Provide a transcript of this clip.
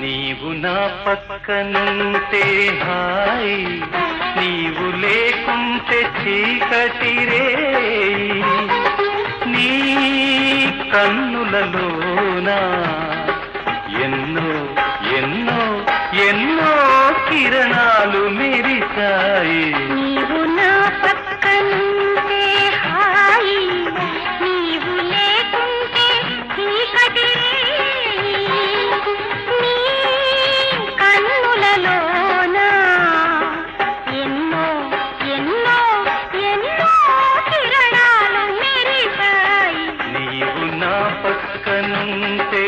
నీవు నా పక్కనుంటే హాయి నీవు లేకుంటే చీకటిరే. నీ కన్నులలోన ఎన్నో ఎన్నో ఎన్నో కిరణ పక్కనుంటే